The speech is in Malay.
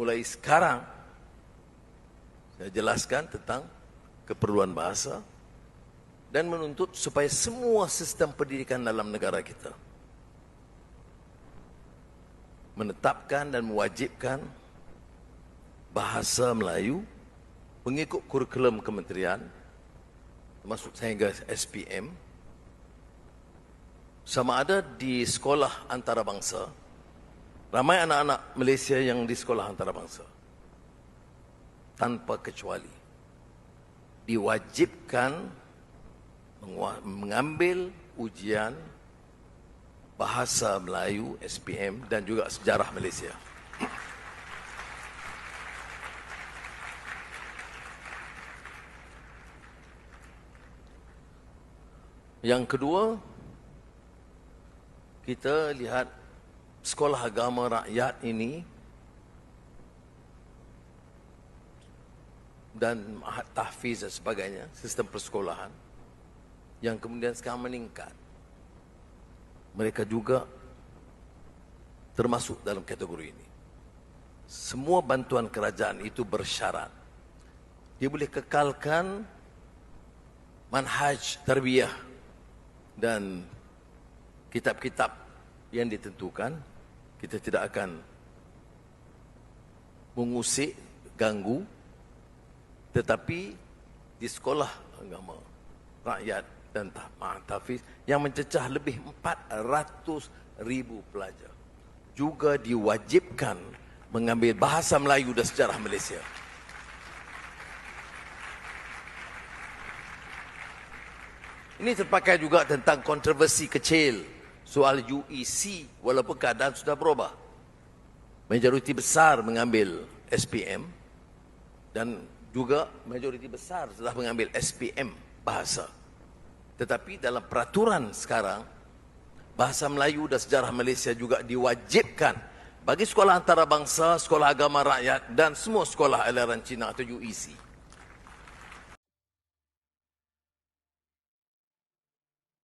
mulai sekarang saya jelaskan tentang keperluan bahasa dan menuntut supaya semua sistem pendidikan dalam negara kita menetapkan dan mewajibkan bahasa Melayu mengikut kurikulum kementerian termasuk sehingga SPM sama ada di sekolah antarabangsa ramai anak-anak Malaysia yang di sekolah antarabangsa tanpa kecuali diwajibkan mengambil ujian bahasa Melayu SPM dan juga sejarah Malaysia. Yang kedua, kita lihat sekolah agama rakyat ini dan tahfiz dan sebagainya, sistem persekolahan yang kemudian sekarang meningkat. Mereka juga termasuk dalam kategori ini. Semua bantuan kerajaan itu bersyarat. Dia boleh kekalkan manhaj tarbiyah dan kitab-kitab yang ditentukan. Kita tidak akan mengusik, ganggu. Tetapi di sekolah agama rakyat dan tahfiz yang mencecah lebih 400 ribu pelajar juga diwajibkan mengambil bahasa Melayu dan sejarah Malaysia. Ini terpakai juga tentang kontroversi kecil soal UEC walaupun keadaan sudah berubah. Majoriti besar mengambil SPM dan juga majoriti besar telah mengambil SPM bahasa. Tetapi dalam peraturan sekarang bahasa Melayu dan sejarah Malaysia juga diwajibkan bagi sekolah antarabangsa, sekolah agama rakyat dan semua sekolah aliran Cina atau UEC.